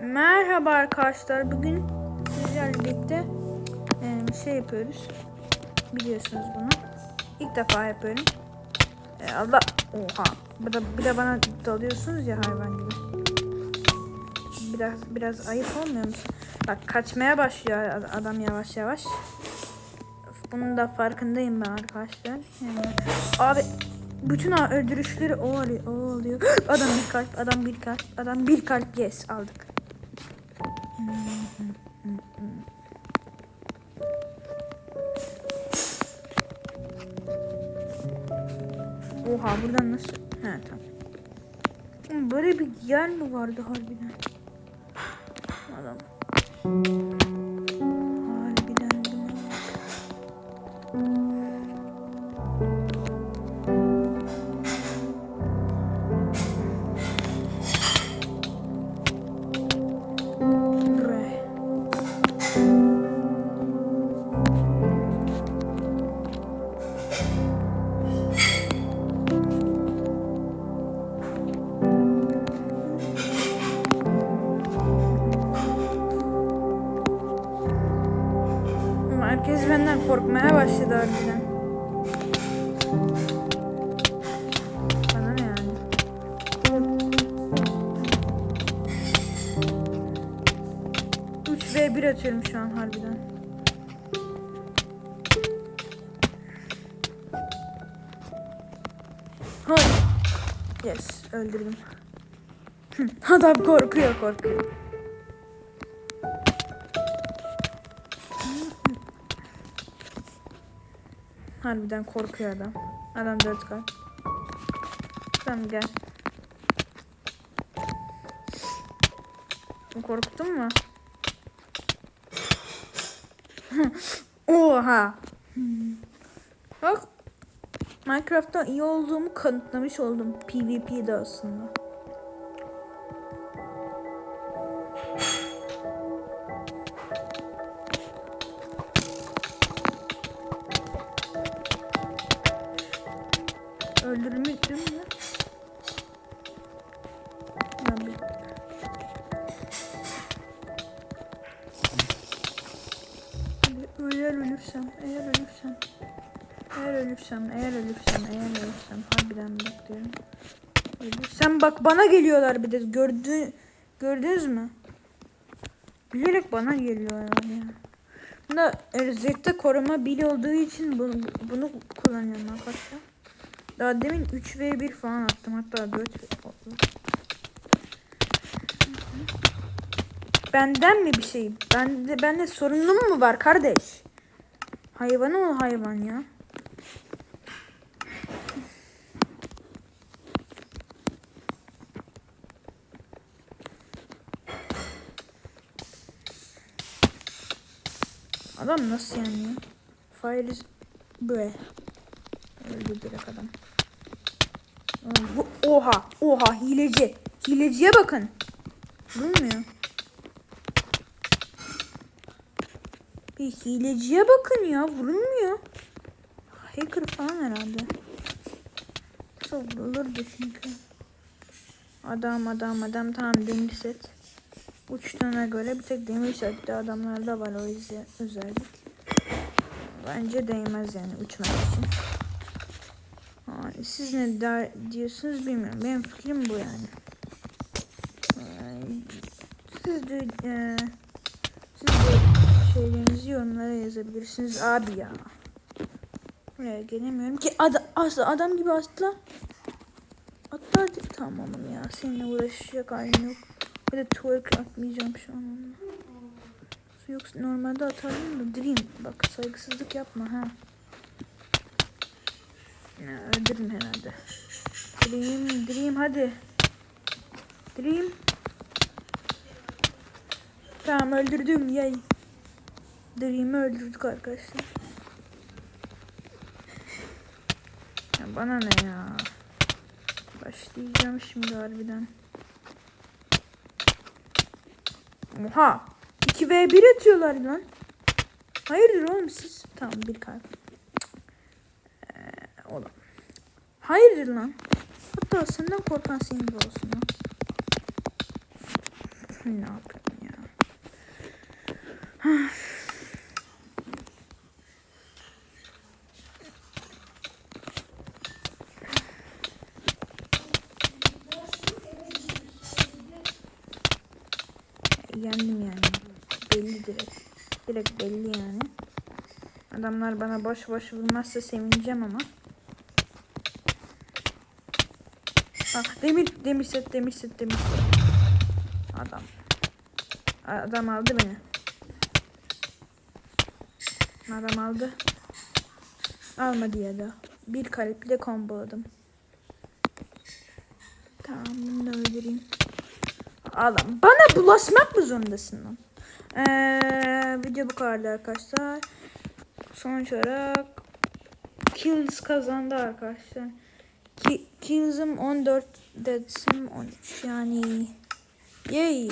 Merhaba arkadaşlar. Bugün sizlerle birlikte e, şey yapıyoruz. Biliyorsunuz bunu. İlk defa yapıyorum. E, Allah oha. Bir de, bir de bana dalıyorsunuz ya hayvan gibi. Biraz biraz ayıp olmuyor musun? Bak kaçmaya başlıyor ad- adam yavaş yavaş. Bunun da farkındayım ben arkadaşlar. Yani, abi bütün öldürüşleri o alıyor, o alıyor. Adam bir kalp, adam bir kalp, adam bir kalp. Yes aldık. Oha buradan nasıl? He tamam. Böyle bir yer mi vardı harbiden? Adam. Herkes benden korkmaya başladı harbiden. Bana ne yani? Üç v 1 atıyorum şu an harbiden. Hayır. Yes, öldürdüm. Adam korkuyor, korkuyor. Harbiden korkuyor adam. Adam dört kalp. Tamam gel. Korktun mu? Oha. Bak. Minecraft'ta iyi olduğumu kanıtlamış oldum. PvP'de aslında. Ölürsem, eğer ölürsem, eğer ölürsem, harbiden bak diyorum. Ölürsem bak bana geliyorlar bir de gördü, gördünüz mü? Bilerek bana geliyorlar ya. Bunda Zeta koruma bili olduğu için bunu, bunu kullanıyorum arkadaşlar. Daha demin 3v1 falan attım. Hatta 4 oldu. Benden mi bir şey? Bende, bende sorunum mu var kardeş? Hayvan ol hayvan ya. Adam nasıl yani ya? Fire is bre. Öldü direkt adam. Oha, oha hileci. Hileciye bakın. Vurulmuyor. Bir hileciye bakın ya, vurulmuyor. Hacker falan herhalde. Nasıl vurulurdu çünkü. Adam adam adam tamam demir set. Uçtuğuna göre bir tek demir sette adamlarda var o yüzden özellik. Bence değmez yani uçmak için. Ay, Siz ne der diyorsunuz bilmiyorum. Benim fikrim bu yani. Ay, Siz de e, siz de şeylerinizi yorumlara yazabilirsiniz abi ya. Buraya gelemiyorum ki adam, adam gibi atla. Atla tamamım ya. Seninle uğraşacak halim yok. De twerk atmayacağım şu an onunla. Yoksa normalde atardım da Dream. Bak saygısızlık yapma ha. Ya, öldürün herhalde. Dream, Dream hadi. Dream. Tamam öldürdüm yay. Dream'i öldürdük arkadaşlar. Ya bana ne ya. Başlayacağım şimdi harbiden. Oha. 2v1 atıyorlar lan. Hayırdır oğlum siz? Tamam bir kalp. Ee, oğlum. Hayırdır lan? Hatta senden korkan senin de olsun. Şimdi ne yapayım ya? Yendim yani. Belli direkt. Direkt belli yani. Adamlar bana boş boş vurmazsa sevineceğim ama. Ah, demir, demir set, demir set, demir set. Adam. Adam aldı beni. Adam aldı. Almadı ya da. Bir kaleple komboladım. Tamam bunu da öldüreyim. Adam bana bulaşmak mı zorundasın lan? Ee, video bu kadardı arkadaşlar. Sonuç olarak Kills kazandı arkadaşlar. Ki, Kills'ım 14, Deads'im 13 yani. Yay.